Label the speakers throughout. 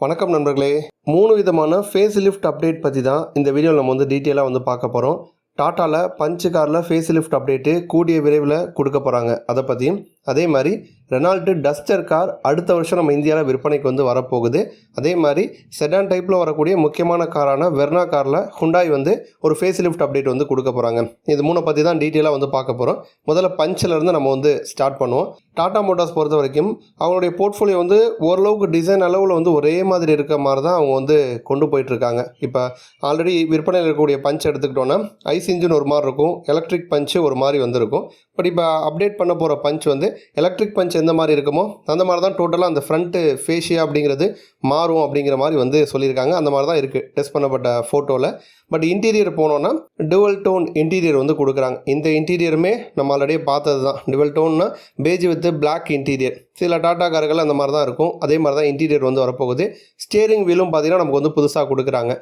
Speaker 1: வணக்கம் நண்பர்களே. மூணு விதமான ஃபேஸ் லிஃப்ட் அப்டேட் பற்றி தான் இந்த வீடியோவில் நம்ம வந்து டீட்டெயிலாக வந்து பார்க்க போகிறோம் டாட்டாவில் பஞ்சு காரில் ஃபேஸ் லிஃப்ட் அப்டேட்டு கூடிய விரைவில் கொடுக்க போகிறாங்க அதை பற்றியும் அதே மாதிரி ரெனால்ட்டு டஸ்டர் கார் அடுத்த வருஷம் நம்ம இந்தியாவில் விற்பனைக்கு வந்து வரப்போகுது. அதே மாதிரி செடான் டைப்பில் வரக்கூடிய முக்கியமான காரான வெர்னா காரில் ஹுண்டாய் வந்து ஒரு ஃபேஸ் லிஃப்ட் அப்டேட் வந்து கொடுக்க போகிறாங்க இது மூணை பற்றி தான் டீட்டெயிலாக வந்து பார்க்க போகிறோம் முதல்ல பஞ்சிலேருந்து நம்ம வந்து ஸ்டார்ட் பண்ணுவோம். டாடா மோட்டார்ஸ் பொறுத்த வரைக்கும் அவங்களுடைய போர்ட்ஃபோலியோ வந்து ஓரளவுக்கு டிசைன் அளவில் வந்து ஒரே மாதிரி இருக்க மாதிரி தான் அவங்க வந்து கொண்டு போயிட்டுருக்காங்க இப்போ ஆல்ரெடி விற்பனையில் இருக்கக்கூடிய பஞ்ச் எடுத்துக்கிட்டோன்னா ஐஸ் இன்ஜின் ஒரு மாதிரி இருக்கும். எலக்ட்ரிக் பஞ்சு ஒரு மாதிரி வந்திருக்கும். பட் இப்போ அப்டேட் பண்ண போகிற பஞ்ச் வந்து எலக்ட்ரிக் பஞ்ச் எந்த மாதிரி இருக்குமோ அந்த மாதிரி தான் டோட்டலாக அந்த ஃப்ரண்ட்டு ஃபேஷியா அப்படிங்கிறது மாறும் அப்படிங்கிற மாதிரி வந்து சொல்லியிருக்காங்க. அந்த மாதிரி தான் இருக்குது டெஸ்ட் பண்ணப்பட்ட ஃபோட்டோவில் பட் இன்டீரியர் போனோன்னா டுவல் டோன் இன்டீரியர் வந்து கொடுக்குறாங்க. இந்த இன்டீரியருமே நம்ம ஆல்ரெடியே பார்த்தது தான் டுவல் டோன்னா பேஜ் வித் பிளாக் இன்டீரியர் சில டாட்டா கார்கள் அந்த மாதிரி தான் இருக்கும். அதே மாதிரி தான் இன்டீரியர் வந்து வரப்போகுது. ஸ்டியரிங் வீலும் பார்த்தீங்கன்னா நமக்கு வந்து புதுசாக கொடுக்குறாங்க.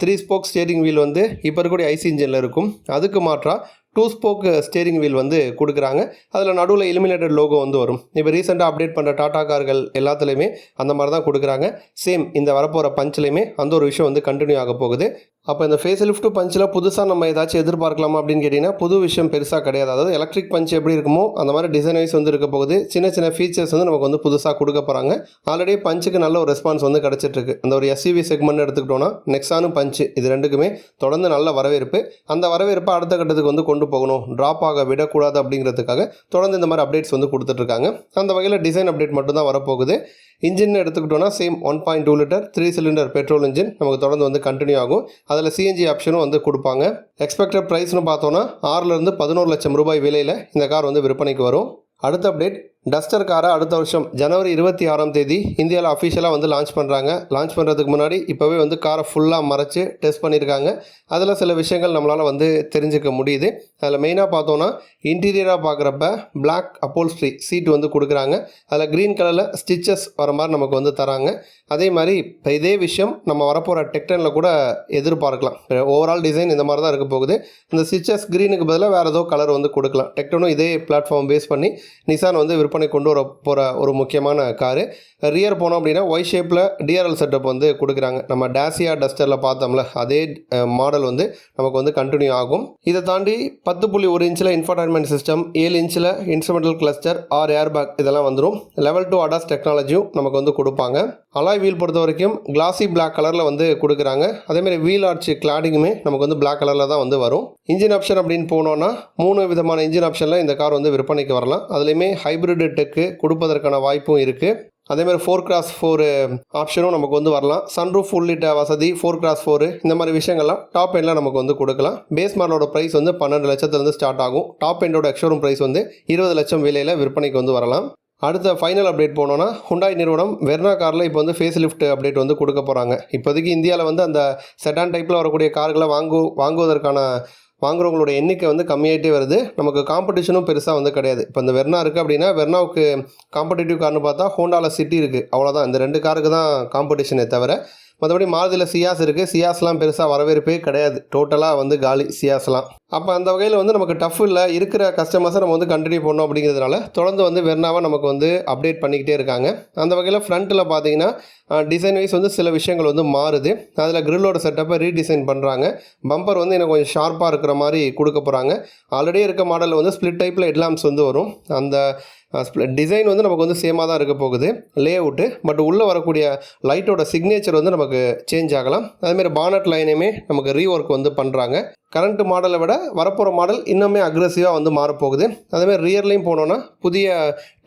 Speaker 1: த்ரீ ஸ்போக் ஸ்டியரிங் வீல் வந்து இப்போ இருக்கக்கூடிய ஐசி இன்ஜினில் இருக்கும். அதுக்கு மாற்றா டூ ஸ்போக் ஸ்டேரிங் வீல் வந்து கொடுக்குறாங்க. அதில் நடுவில் இலுமினேட்டட் லோகோ வந்து வரும். இப்போ ரீசெண்டாக அப்டேட் பண்ணுற டாடா கார்கள் எல்லாத்துலேயுமே அந்த மாதிரி தான் கொடுக்குறாங்க. சேம் இந்த வரப்போகிற பஞ்ச்லேயுமே அந்த ஒரு விஷயம் வந்து கண்டினியூ ஆக போகுது. அப்போ இந்த ஃபேஸ் லிஃப்ட் பஞ்சில் புதுசாக நம்ம ஏதாச்சும் எதிர்பார்க்கலாமா அப்படின்னு கேட்டிங்கன்னா புது விஷயம் பெருசாக கிடையாது. அதாவது எலக்ட்ரிக் பஞ்ச் எப்படி இருக்குமோ அந்த மாதிரி டிசைன் வைஸ் வந்து இருக்க போகுது. சின்ன சின்ன ஃபீச்சர்ஸ் வந்து நமக்கு வந்து புதுசாக கொடுக்க போகிறாங்க ஆல்ரெடி பஞ்சுக்கு நல்ல ஒரு ரெஸ்பான்ஸ் வந்து கிடச்சிட்ருக்கு அந்த ஒரு எஸ்யூவி செக்மெண்ட் எடுத்துக்கிட்டோன்னா நெக்ஸானும் பஞ்சு இது ரெண்டுக்குமே தொடர்ந்து நல்ல வரவேற்பு. அந்த வரவேற்பை அடுத்த கட்டத்துக்கு வந்து கொண்டு போகணும். ட்ராப் ஆக விடக்கூடாது அப்படிங்கிறதுக்காக தொடர்ந்து இந்த மாதிரி அப்டேட்ஸ் வந்து கொடுத்துட்ருக்காங்க அந்த வகையில் டிசைன் அப்டேட் மட்டும் தான் வரப்போகுது. இன்ஜின் எடுத்துக்கிட்டோன்னா same one point two litre three cylinder petrol engine நமக்கு தொடர்ந்து வந்து கண்டினியூ ஆகும். அதில் சிஎன்ஜி ஆப்ஷனும் வந்து கொடுப்பாங்க. எக்ஸ்பெக்டட் ப்ரைஸ்னு பார்த்தோன்னா ஆறுலேருந்து பதினோரு லட்சம் ரூபாய் விலையில் இந்த கார் வந்து விற்பனைக்கு வரும். அடுத்த அப்டேட் டஸ்டர் காரை அடுத்த வருஷம் ஜனவரி இருபத்தி ஆறாம் தேதி இந்தியாவில் அஃபிஷியலாக வந்து லான்ச் பண்ணுறாங்க லான்ச் பண்ணுறதுக்கு முன்னாடி இப்போவே வந்து காரை ஃபுல்லாக மறைச்சு டெஸ்ட் பண்ணியிருக்காங்க அதில் சில விஷயங்கள் நம்மளால் வந்து தெரிஞ்சுக்க முடியுது. அதில் மெயினாக பார்த்தோன்னா இன்டீரியராக பார்க்குறப்ப பிளாக் அப்போல்ஸ்ட்ரி சீட் வந்து கொடுக்குறாங்க. அதில் க்ரீன் கலரில் ஸ்டிச்சஸ் வர மாதிரி நமக்கு வந்து தராங்க. அதே மாதிரி இப்போ இதே விஷயம் நம்ம வரப்போகிற டெக்டனில் கூட எதிர்பார்க்கலாம். ஓவரால் டிசைன் இந்த மாதிரி தான் இருக்க போகுது. இந்த ஸ்டிச்சஸ் க்ரீனுக்கு பதிலாக வேறு ஏதோ கலர் வந்து கொடுக்கலாம். டெக்டனும் இதே பிளாட்ஃபார்ம் பேஸ் பண்ணி நிசான் வந்து விற்பனை கொண்டு வர போகிற ஒரு முக்கியமான காரு. ரியர் போனோம் அப்படின்னா ஒய் ஷேப்பில் டிஆர்எல் செட்டப் வந்து கொடுக்குறாங்க. நம்ம டேசியா டஸ்டரில் பார்த்தோம்ல அதே மாடல் வந்து நமக்கு வந்து கண்டினியூ ஆகும். இதை தாண்டி பத்து புள்ளி ஒரு இன்ச்சில் இன்ஃபர்டைன்மெண்ட் சிஸ்டம் ஏழு இன்ச்சில் இன்ஸ்ட்ருமெண்டல் கிளஸ்டர் ஆர் பேக் இதெல்லாம் வந்துடும் லெவல் டூ அடாஸ் டெக்னாலஜியும் நமக்கு வந்து கொடுப்பாங்க. அலாய் வீல் பொறுத்த வரைக்கும் கிளாசி பிளாக் கலரில் வந்து கொடுக்குறாங்க. அதேமாதிரி வீல் ஆர்ச் கிளாடிங்குமே நமக்கு வந்து பிளாக் கலரில் தான் வந்து வரும். இன்ஜின் ஆப்ஷன் அப்படின்னு போனோன்னா மூணு விதமான இன்ஜின் ஆப்ஷனில் இந்த கார் வந்து விற்பனைக்கு வரலாம். அதுலேயுமே ஹைப்ரிட் டெக்கு கொடுப்பதற்கான வாய்ப்பும் இருக்குது அதேமாதிரி ஃபோர் கிராஸ் ஃபோர் ஆப்ஷனும் uh, நமக்கு வந்து வரலாம். சன்ரூஃப் உள்ளிட்ட வசதி ஃபோர் கிராஸ் ஃபோர் இந்த மாதிரி விஷயங்கள்லாம் டாப் எண்டில் நமக்கு வந்து கொடுக்கலாம். பேஸ் மாடலோட ப்ரைஸ் வந்து பன்னெண்டு லட்சத்துலேருந்து ஸ்டார்ட் ஆகும். டாப் எண்டோட எக்ஷோரூம் ப்ரைஸ் வந்து இருபது லட்சம் விலையில் விற்பனைக்கு வந்து வரலாம். அடுத்த ஃபைனல் அப்டேட் போனோன்னா ஹுண்டாய் நிறுவனம் வெர்னா காரில் இப்போ வந்து ஃபேஸ் லிஃப்ட் அப்டேட் வந்து கொடுக்க போகிறாங்க இப்போதைக்கு இந்தியாவில் வந்து அந்த செட்டான் டைப்பில் வரக்கூடிய கார்களை வாங்கு வாங்குவதற்கான வாங்குறவங்களோட எண்ணிக்கை வந்து கம்மியாகிட்டே வருது. நமக்கு காம்படிஷனும் பெருசாக வந்து கிடையாது. இப்போ இந்த வெர்னா இருக்குது அப்படின்னா வெர்னாவுக்கு காம்படிட்டிவ் கார்னு பார்த்தா ஹோண்டாவில் சிட்டி இருக்குது அவ்வளோதான் இந்த ரெண்டு காருக்கு தான் காம்படிஷனே தவிர மற்றபடி மாருதியில் சியாஸ் இருக்குது சியாஸ்லாம் பெருசாக வரவேற்பே கிடையாது. டோட்டலாக வந்து காலி சியாஸ்லாம் அப்போ அந்த வகையில் வந்து நமக்கு டஃப் இல்லை இருக்கிற கஸ்டமர்ஸை நம்ம வந்து கண்டினியூ பண்ணோம் அப்படிங்கிறதுனால தொடர்ந்து வந்து வெர்னாவை நமக்கு வந்து அப்டேட் பண்ணிக்கிட்டே இருக்காங்க. அந்த வகையில் ஃப்ரண்ட்டில் பார்த்தீங்கன்னா டிசைன் வைஸ் வந்து சில விஷயங்கள் வந்து மாறுது. அதில் கிரில்லோட செட்டப்பை ரீடிசைன் பண்ணுறாங்க பம்பர் வந்து எனக்கு கொஞ்சம் ஷார்ப்பாக இருக்கிற மாதிரி கொடுக்க போகிறாங்க ஆல்ரெடி இருக்க மாடலில் வந்து ஸ்ப்ளிட் டைப்பில் ஹெட்லாம்ஸ் வந்து வரும். அந்த டிசைன் வந்து நமக்கு வந்து சேமாக தான் இருக்க போகுது. லே அவுட்டு பட் உள்ளே வரக்கூடிய லைட்டோட சிக்னேச்சர் வந்து நமக்கு சேஞ்ச் ஆகலாம். அதேமாதிரி பானட் லைனையுமே நமக்கு ரீஒர்க் வந்து பண்ணுறாங்க கரண்ட் மாடலை விட வரப்போகிற மாடல் இன்னுமே அக்ரெசிவாக வந்து மாறப்போகுது. அதேமாதிரி ரியர்லையும் போனோன்னா புதிய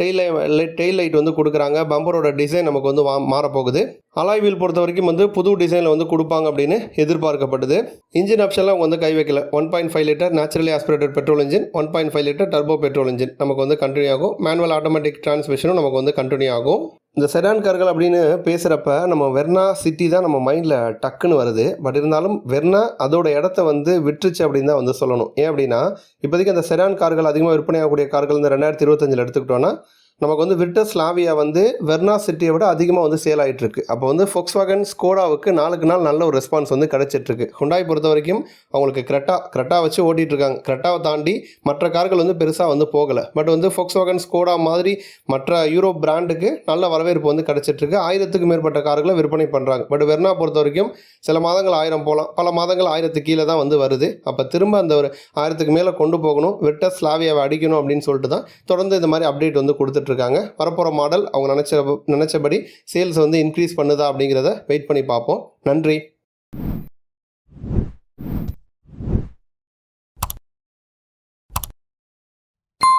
Speaker 1: டெய்ல் லைட் டெய்ல் லைட் வந்து கொடுக்குறாங்க. பம்பரோட டிசைன் நமக்கு வந்து வா மாறப்போகுது. அலாய் வீல் பொறுத்த வரைக்கும் வந்து புது டிசைனில் வந்து கொடுப்பாங்க அப்படின்னு எதிர்பார்க்கப்படுது இன்ஜின் ஆப்ஷனில் அவங்க வந்து கை வைக்கல. One point five litre naturally aspirated petrol engine one point five litre turbo petrol engine நமக்கு வந்து கண்டினியூ ஆகும். மேனுவல் ஆட்டோமேட்டிக் டிரான்ஸ்மிஷனும் நமக்கு வந்து கண்டினியூ ஆகும். இந்த செடான் கார்கள் அப்படின்னு பேசுகிறப்ப நம்ம வெர்னா சிட்டி தான் நம்ம மைண்டில் டக்குன்னு வருது. பட் இருந்தாலும் வெர்னா அதோட இடத்த வந்து விட்டுருச்சு அப்படின்னு தான் வந்து சொல்லணும். ஏன் அப்படின்னா இப்போதைக்கு அந்த செடான் கார்கள் அதிகமாக விற்பனையாகக்கூடிய கார்கள் இந்த ரெண்டாயிரத்தி இருபத்தஞ்சில் எடுத்துக்கிட்டோன்னா நமக்கு வந்து விர்டஸ் ஸ்லாவியா வந்து வெர்னா சிட்டியை விட அதிகமாக வந்து சேல் ஆகிட்டுருக்கு அப்போ வந்து ஃபோக்ஸ்வாகன் ஸ்கோடாவுக்கு நாளுக்கு நாள் நல்ல ஒரு ரெஸ்பான்ஸ் வந்து கிடச்சிட்ருக்கு ஹுண்டாய் பொறுத்த வரைக்கும் அவங்களுக்கு கிரெட்டா கிரெட்டா வச்சு ஓட்டிகிட்டு இருக்காங்க கிரெட்டாவை தாண்டி மற்ற கார்கள் வந்து பெருசாக வந்து போகலை. பட் வந்து ஃபோக்ஸ்வாகன் ஸ்கோடா மாதிரி மற்ற யூரோப் பிராண்டுக்கு நல்ல வரவேற்பு வந்து கிடச்சிட்ருக்கு ஆயிரத்துக்கு மேற்பட்ட கார்களை விற்பனை பண்ணுறாங்க பட் வெர்னா பொறுத்த வரைக்கும் சில மாதங்கள் ஆயிரம் போகலாம் பல மாதங்கள் ஆயிரத்துக்கு கீழே தான் வந்து வருது. அப்போ திரும்ப அந்த ஒரு ஆயிரத்துக்கு மேலே கொண்டு போகணும். விர்டஸ் ஸ்லாவியாவை அடிக்கணும் அப்படின்னு சொல்லிட்டு தான் தொடர்ந்து இந்த மாதிரி அப்டேட் வந்து கொடுத்துட்ருக்காங்க வரப்போகிற மாடல் அவங்க நினச்ச நினச்சபடி சேல்ஸ் வந்து இன்க்ரீஸ் பண்ணுதா அப்படிங்கிறத வெயிட் பண்ணி பார்ப்போம். நன்றி.